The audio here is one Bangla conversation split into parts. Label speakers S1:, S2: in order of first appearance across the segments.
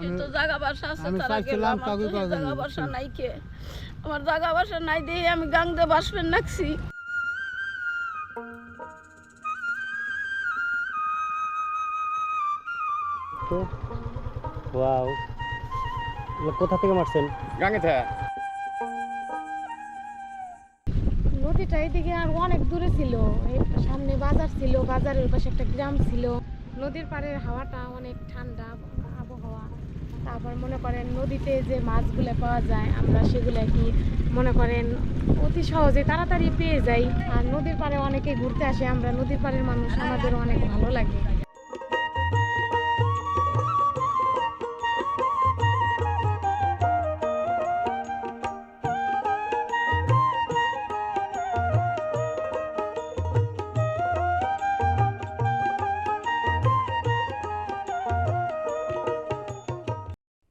S1: কিন্তু জায়গা বাসা আছে তারা
S2: চাইছিলাম,
S1: গেলাম
S2: কাউকে
S1: জায়গা বাসা নাই কে আমার জায়গা বাসা নাই দিয়ে আমি গাংদে বাসবেন নাকছি।
S3: তো ওয়াও। কোথা থেকে মারছেন?
S4: গাঙ্গে থেকে
S5: নদীটা এদিকে আর অনেক দূরে ছিল। সামনে বাজার ছিল বাজারের পাশে একটা গ্রাম ছিল। নদীর পাড়ের হাওয়াটা অনেক ঠান্ডা তারপর মনে করেন নদীতে যে মাছগুলো পাওয়া যায়, আমরা সেগুলো কি মনে করেন অতি সহজে তাড়াতাড়ি পেয়ে যাই। আর নদীর পাড়ে অনেকে ঘুরতে আসে, আমরা নদীর পাড়ের মানুষ আমাদের অনেক ভালো লাগে।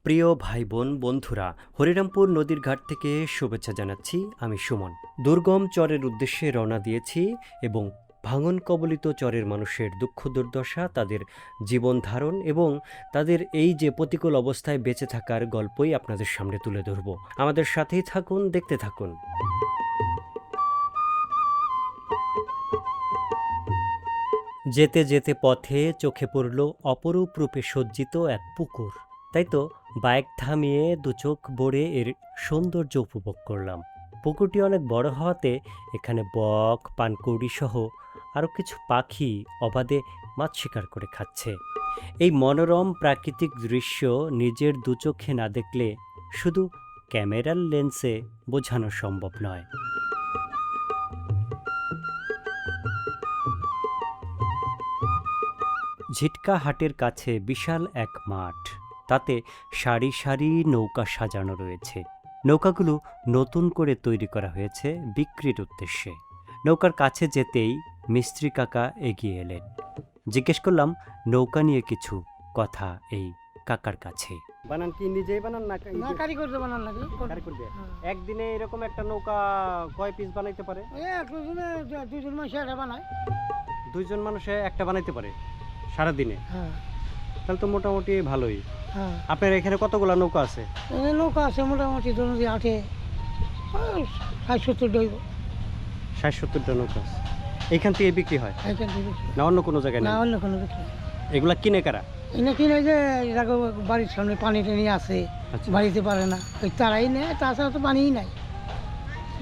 S3: প্রিয় ভাই বোন বন্ধুরা, হরিরামপুর নদীর ঘাট থেকে শুভেচ্ছা জানাচ্ছি আমি সুমন। দুর্গম চরের উদ্দেশ্যে রওনা দিয়েছি এবং ভাঙন কবলিত চরের মানুষের দুঃখ দুর্দশা, তাদের জীবন ধারণ এবং তাদের এই যে প্রতিকূল অবস্থায় বেঁচে থাকার গল্পই আপনাদের সামনে তুলে ধরব। আমাদের সাথেই থাকুন, দেখতে থাকুন। যেতে যেতে পথে চোখে পড়ল অপরূপ রূপে সজ্জিত এক পুকুর। তাই তো বাইক থামিয়ে দু চোখ বড়ে এর সৌন্দর্য উপভোগ করলাম। পুকুরটি অনেক বড় হওয়াতে এখানে বক, পানকৌড়ি সহ আরও কিছু পাখি অবাধে মাছ শিকার করে খাচ্ছে। এই মনোরম প্রাকৃতিক দৃশ্য নিজের দু চোখে না দেখলে শুধু ক্যামেরার লেন্সে বোঝানো সম্ভব নয়। ঝিটকা হাটের কাছে বিশাল এক মাঠ। তাতে সারি সারি নৌকা সাজানো রয়েছে। নৌকাগুলো নতুন করে তৈরি করা হয়েছে বিক্রির উদ্দেশ্যে। নৌকার কাছে যেতেই মিস্ত্রি কাকা এগিয়ে এলেন। জিজ্ঞেস করলাম নৌকা নিয়ে কিছু কথা এই কাকার কাছে? বানান কি নিজেই বানান না
S2: না কারিগর তো বানান লাগে
S3: কারিগর। দিয়ে? একদিনে এরকম একটা নৌকা কয় পিস বানাইতে পারে?
S2: একজনে দুজন মানুষ এটা বানায়।
S3: দুইজন মানুষে একটা বানাইতে পারে সারাদিনে?
S2: হ্যাঁ।
S3: তাহলে তো মোটামুটি ভালোই।
S2: হ্যাঁ।
S3: আপনার এখানে কতগুলো নৌকা আছে?
S2: এখানে নৌকা আছে মোটামুটি ধরুন যে আটে ষাট সত্তর ডইব
S3: ষাট সত্তরটা নৌকা আছে। এইখান থেকে বিক্রি হয়?
S2: এখান থেকে
S3: না অন্য কোনো জায়গায়
S2: না
S3: না
S2: অন্য কোনো বিক্রি
S3: এগুলা কিনে কারা?
S2: এনে কিনে যে এরকম বাড়ির সামনে পানি টানি আছে
S3: আচ্ছা।
S2: বাড়িতে পারে না। ওই তারাই নেয় তাছাড়া তো পানিই নাই।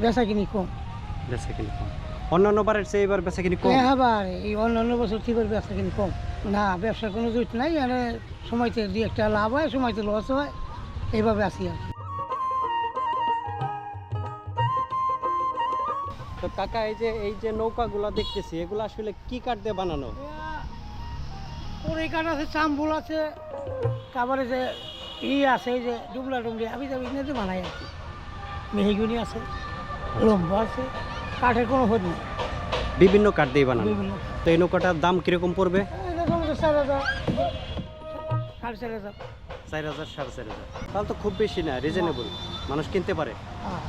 S2: বেচা কিনি কম।
S3: বেচা কিনি কম। অন্যান্য বারের চেয়ে এবার বেচা কিনি কম।
S2: হ্যাঁ আবার এই অন্য অন্য বছর ঠিক করে বেচা কিনি কম। না ব্যবসার কোনো জুট নাই মানে সময়তে দুই একটা লাভ হয় সময়তে লস হয় এইভাবে আসি আর
S3: তো কাকা এই যে এই যে নৌকাগুলা দেখতেছি এগুলো আসলে কি কাঠ দিয়ে বানানো?
S2: ওর এই কাঠ আছে চাম্বুল আছে তারপরে যে ই আছে এই যে ডুবলা ডুবলি আমি যাবি ইংরেজি বানাই কি। মেহিগুনি আছে লম্বা আছে কাঠের কোনো হোদ নেই।
S3: বিভিন্ন কাঠ দিয়ে বানানো। তো এই নৌকাটার দাম কীরকম পড়বে?
S2: চার হাজার। সাড়ে চার হাজার।
S3: চার হাজার সাড়ে চার হাজার। তাহলে তো খুব বেশি না রিজনেবল মানুষ কিনতে পারে।
S2: হ্যাঁ।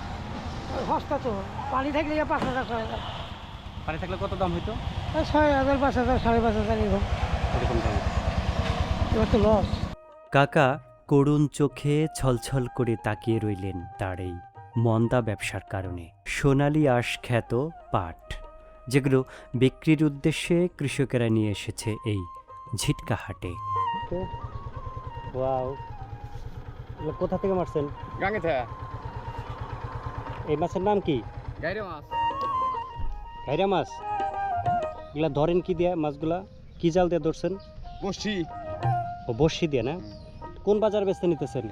S2: সস্তা তো। পানি থাকলে পাঁচ হাজার ছয় হাজার।
S3: পানি থাকলে কত দাম হইতো?
S2: ছয় হাজার পাঁচ হাজার সাড়ে পাঁচ হাজার এরকম।
S3: এরকম দাম।
S2: এবার তো লস
S3: কাকা করুণ চোখে ছলছল করে তাকিয়ে রইলেন তার এই মন্দা ব্যবসার কারণে। সোনালি আঁশ খ্যাত পাট। যেগুলো বিক্রির উদ্দেশ্যে কৃষকেরা নিয়ে এসেছে এই ঝিটকা হাটে। ওয়াও। কোথা থেকে মারছেন? এই মাছের নাম কি?
S4: গাইরে মাছ।
S3: ঘাইরা মাছ? এগুলা ধরেন কি দিয়ে মাছগুলা? কি জাল দিয়ে ধরছেন?
S4: বসছি
S3: ও বর্ষি দিয়ে না? কোন বাজার বেচতে নিতেছেন?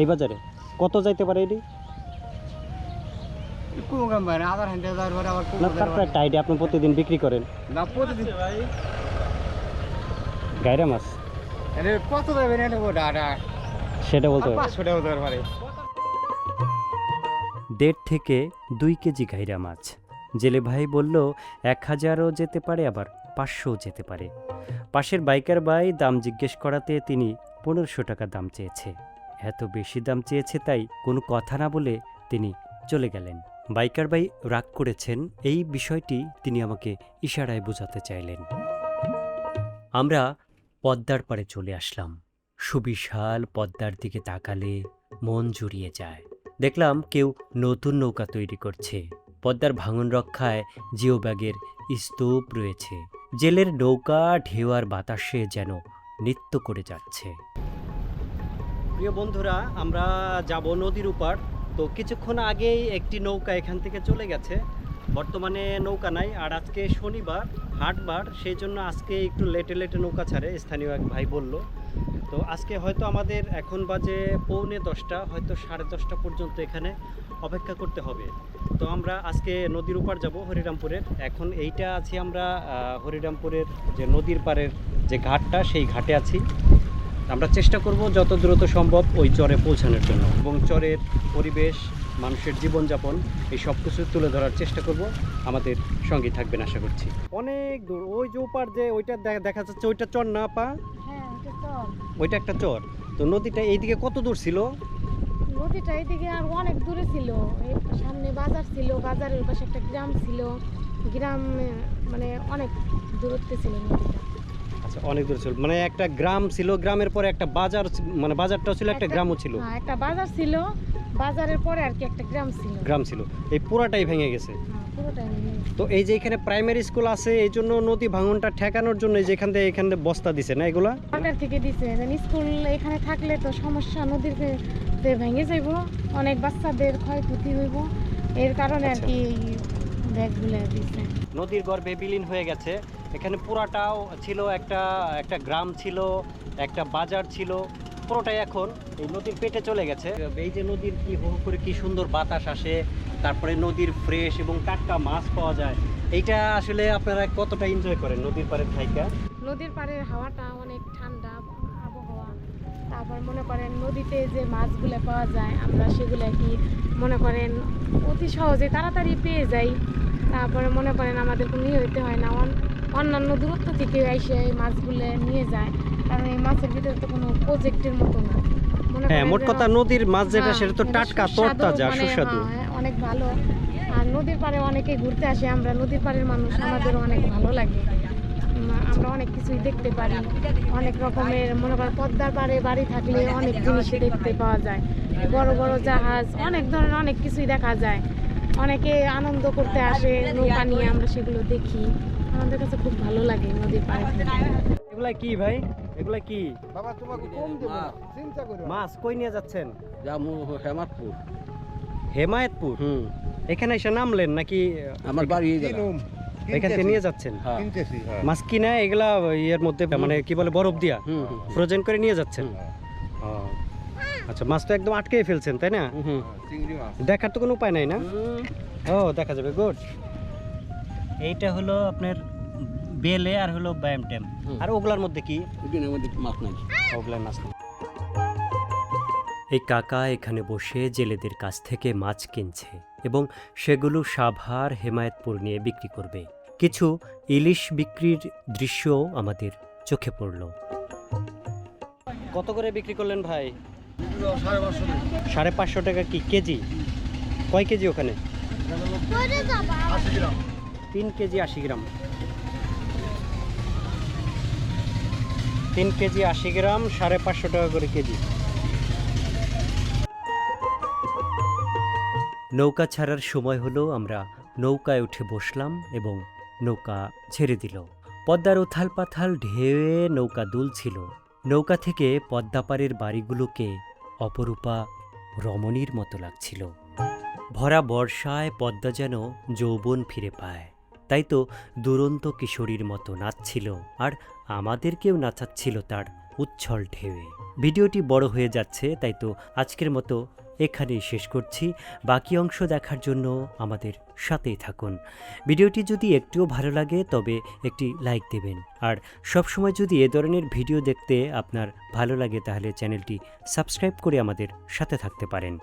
S4: এই
S3: বাজারে? কত যাইতে পারে এটি?
S4: কোন গ্রাম বাইরে আধার হান্ডে হাজার পরে আবার
S3: না তারপরে একটা আইডিয়া আপনি প্রতিদিন বিক্রি করেন।
S4: না প্রতিদিন
S3: গাইরা মাছ।
S4: কত
S3: সেটা বলতে
S4: পারে
S3: দেড় থেকে দুই কেজি গাইরা মাছ। জেলে ভাই বলল এক হাজারও যেতে পারে আবার পাঁচশোও যেতে পারে। পাশের বাইকার ভাই দাম জিজ্ঞেস করাতে তিনি পনেরোশো টাকা দাম চেয়েছে। এত বেশি দাম চেয়েছে তাই কোনো কথা না বলে তিনি চলে গেলেন। বাইকার ভাই রাগ করেছেন এই বিষয়টি তিনি আমাকে ইশারায় বোঝাতে চাইলেন। আমরা পদ্মার পারে চলে আসলাম।
S6: সুবিশাল পদ্মার দিকে তাকালে মন জুড়িয়ে যায়। দেখলাম কেউ নতুন নৌকা তৈরি করছে। পদ্মার ভাঙন রক্ষায় জিও ব্যাগের স্তূপ রয়েছে। জেলের নৌকা ঢেউ আর বাতাসে যেন নৃত্য করে যাচ্ছে। প্রিয় বন্ধুরা, আমরা যাব নদীর উপার তো কিছুক্ষণ আগেই একটি নৌকা এখান থেকে চলে গেছে। বর্তমানে নৌকা নাই, আর আজকে শনিবার, হাটবার সেই জন্য আজকে একটু লেটে লেটে নৌকা ছাড়ে, স্থানীয় এক ভাই বলল। তো আজকে হয়তো আমাদের এখন বাজে পৌনে দশটা, হয়তো সাড়ে দশটা পর্যন্ত এখানে অপেক্ষা করতে হবে। তো আমরা আজকে নদীর উপার যাব হরিরামপুরের এখন এইটা আছি আমরা হরিরামপুরের যে নদীর পাড়ের যে ঘাটটা, সেই ঘাটে আছি। আমরা চেষ্টা করব যত দ্রুত সম্ভব ওই চরে পৌঁছানোর জন্য এবং চরের পরিবেশ মানুষের জীবনযাপন এই সব কিছু তুলে ধরার চেষ্টা করব। আমাদের সঙ্গে থাকবেন আশা করছি। অনেক দূর। ওই যে ওপার যে ওইটা দেখা যাচ্ছে ওইটা চর না পা?
S5: হ্যাঁ
S6: ওইটা একটা চর। তো নদীটা এইদিকে কত দূর ছিল?
S5: নদীটা এইদিকে আর অনেক দূরে ছিল। এই সামনে বাজার ছিল বাজারের পাশে একটা গ্রাম ছিল। গ্রাম মানে অনেক দূরত্বে ছিল নদীটা।
S6: অনেক দূর ছিল। মানে একটা গ্রাম ছিল গ্রামের পরে একটা বাজার মানে বাজারটা ছিল একটা গ্রামও ছিল।
S5: হ্যাঁ একটা বাজার ছিল বাজারের পরে আর কি একটা গ্রাম ছিল।
S6: গ্রাম ছিল। এই পুরাটাই ভেঙে গেছে।
S5: হ্যাঁ।
S6: তো এই যে এখানে প্রাইমারি স্কুল আছে এই জন্য নদী ভাঙনটা ঠেকানোর জন্য এই যে এখান থেকে এখান থেকে বস্তা দিছে না এগুলা?
S5: সরকার থেকে দিছে। স্কুল এখানে থাকলে তো সমস্যা নদীর ভেঙে যাইব অনেক বাচ্চাদের ক্ষয়ক্ষতি হইব। এর কারণে আর
S6: আচ্ছা।
S5: কি ব্যাগগুলো দিছে।
S6: নদীর গর্ভে বিলীন হয়ে গেছে। এখানে পুরাটাও ছিল একটা একটা গ্রাম ছিল, একটা বাজার ছিল, পুরোটাই এখন এই নদীর পেটে চলে গেছে। এই যে নদীর কি হু করে কি সুন্দর বাতাস আসে, তারপরে নদীর ফ্রেশ এবং টাটকা মাছ পাওয়া যায়, এইটা আসলে আপনারা কতটা এনজয় করেন নদীর পাড়ের থাইকা?
S5: নদীর পাড়ের হাওয়াটা অনেক ঠান্ডা আবহাওয়া। তারপর মনে করেন নদীতে যে মাছগুলো পাওয়া যায়, আমরা সেগুলো কি মনে করেন অতি সহজে তাড়াতাড়ি পেয়ে যাই। তারপরে মনে করেন আমাদের কোনো ইয়ে হইতে হয় না। অন্যান্য দূরত্ব থেকে এসে এই মাছগুলো নিয়ে যায়। কারণ এই মাছের ভিতরে তো কোনো প্রজেক্টের মতো না।
S6: হ্যাঁ মোট কথা নদীর মাছ যেটা সেটা তো টাটকা তরতাজা
S5: মানে,
S6: সুস্বাদু।
S5: অনেক ভালো। আর নদীর পাড়ে অনেকে ঘুরতে আসে আমরা নদীর পাড়ের মানুষ আমাদের অনেক ভালো লাগে। আমরা অনেক কিছুই দেখতে পারি। অনেক রকমের মনে করেন পদ্মার পাড়ে বাড়ি থাকলে অনেক জিনিসই দেখতে পাওয়া যায়। বড় বড় জাহাজ অনেক ধরনের অনেক কিছুই দেখা যায়। অনেকে আনন্দ করতে আসে নৌকা নিয়ে আমরা সেগুলো দেখি। আমাদের কাছে খুব ভালো লাগে নদীর পাড়ে থেকে।
S6: এগুলা কি ভাই? এগুলা কি?
S7: বাবা তোমাকে কম দেবো না চিন্তা করো।
S6: মাছ কই নিয়ে যাচ্ছেন?
S4: জামু হেমাদপুর
S6: হেমায়েতপুর?
S4: হুম।
S6: এখানে এসে নামলেন নাকি
S4: আমার বাড়ি এই
S6: এখান থেকে নিয়ে যাচ্ছেন?
S4: হ্যাঁ।
S7: কিনতেছি, হ্যাঁ।
S6: মাছ কিনা এগুলা ইয়ের মধ্যে মানে কি বলে বরফ দিয়া ফ্রোজেন করে নিয়ে যাচ্ছেন? আচ্ছা মাছ তো একদম আটকেই ফেলছেন তাই না?
S7: হ্যাঁ,
S6: দেখার তো কোনো উপায় নাই না? ও দেখা যাবে গুড। এইটা হলো আপনার বেলে আর হলো ব্যায়াম ট্যাম। আর ওগুলার মধ্যে কি?
S4: মাছ নাই?
S6: ওগুলার মাছ নেই। এই কাকা এখানে বসে জেলেদের কাছ থেকে মাছ কিনছে এবং সেগুলো সাভার হেমায়েতপুর নিয়ে বিক্রি করবে। কিছু ইলিশ বিক্রির দৃশ্য আমাদের চোখে পড়ল। কত করে বিক্রি করলেন ভাই? সাড়ে পাঁচশো টাকা কি কেজি? কয় কেজি ওখানে? তিন কেজি আশি গ্রাম। তিন কেজি আশি গ্রাম সাড়ে পাঁচশো টাকা করে কেজি। নৌকা ছাড়ার সময় হলো আমরা নৌকায় উঠে বসলাম এবং নৌকা ছেড়ে দিল। পদ্মার উথাল পাথাল ঢেউয়ে নৌকা দুলছিল। নৌকা থেকে পদ্মাপাড়ের বাড়িগুলোকে অপরূপা রমণীর মতো লাগছিল। ভরা বর্ষায় পদ্মা যেন যৌবন ফিরে পায়। তাই তো দুরন্ত কিশোরীর মতো নাচছিল আর আমাদেরকেও নাচাচ্ছিল তার উচ্ছল ঢেউয়ে। ভিডিওটি বড় হয়ে যাচ্ছে, তাই তো আজকের মতো এখানেই শেষ করছি। বাকি অংশ দেখার জন্য আমাদের সাথেই থাকুন। ভিডিওটি যদি একটুও ভালো লাগে, তবে একটি লাইক দেবেন। আর সবসময় যদি এ ধরনের ভিডিও দেখতে আপনার ভালো লাগে, তাহলে চ্যানেলটি সাবস্ক্রাইব করে আমাদের সাথে থাকতে পারেন।